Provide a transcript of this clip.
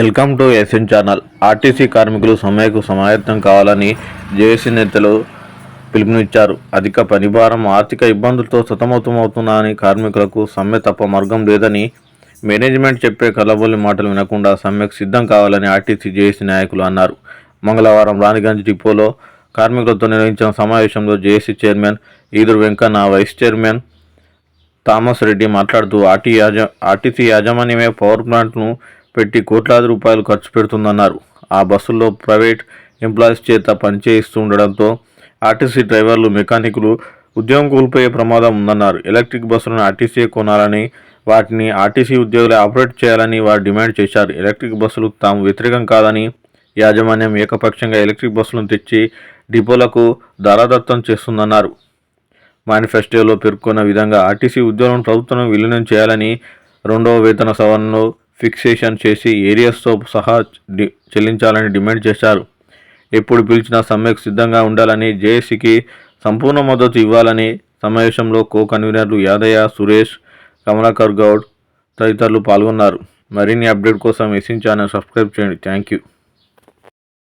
Welcome to SN channel. RTC కార్మికులు సమ్మెకు సమాయత్తం కావాలని జేఏసీ నేతలు పిలుపునిచ్చారు. అధిక పనిభారం ఆర్థిక ఇబ్బందులతో సతమతమవుతున్నారని కార్మికులకు సమ్మె తప్ప మార్గం లేదని మేనేజ్మెంట్ చెప్పే కలబోలి మాటలు వినకుండా సమ్మెకు సిద్ధం కావాలని ఆర్టీసీ జేఏసీ నాయకులు అన్నారు. మంగళవారం రాణిగంజ్ డిపోలో కార్మికులతో నిర్వహించిన సమావేశంలో JAC chairman Eduru Venkanna vice chairman Thomas Reddy మాట్లాడుతూ ఆర్టీ యాజ ఆర్టీసీ యాజమాన్యమే పవర్ ప్లాంట్ను పెట్టి కోట్లాది రూపాయలు ఖర్చు పెడుతుందన్నారు. ఆ బస్సుల్లో ప్రైవేట్ ఎంప్లాయీస్ చేత పనిచేయిస్తూ ఉండడంతో ఆర్టీసీ డ్రైవర్లు మెకానికులు ఉద్యోగం కోల్పోయే ప్రమాదం ఉందన్నారు. ఎలక్ట్రిక్ బస్సులను ఆర్టీసీ కొనాలని వాటిని ఆర్టీసీ ఉద్యోగులే ఆపరేట్ చేయాలని వారు డిమాండ్ చేశారు. ఎలక్ట్రిక్ బస్సులు తాము వ్యతిరేకం కాదని యాజమాన్యం ఏకపక్షంగా ఎలక్ట్రిక్ బస్సులను తెచ్చి డిపోలకు ధారాదత్తం చేస్తుందన్నారు. మేనిఫెస్టోలో పేర్కొన్న విధంగా ఆర్టీసీ ఉద్యోగులను ప్రభుత్వం విలీనం చేయాలని రెండవ వేతన సవరణలో ఫిక్సేషన్ చేసి ఏరియాస్తో సహా డి- చెల్లించాలని డిమాండ్ చేశారు. ఎప్పుడు పిలిచినా సమ్మెకు సిద్ధంగా ఉండాలని జేఏసీకి సంపూర్ణ మద్దతు ఇవ్వాలని సమావేశంలో కో కన్వీనర్లు యాదయ్య సురేష్ కమలాకర్ గౌడ్ తదితరులు పాల్గొన్నారు. మరిన్ని అప్డేట్ కోసం ఎస్ఎన్ ఛానల్ సబ్స్క్రైబ్ చేయండి. Thank you.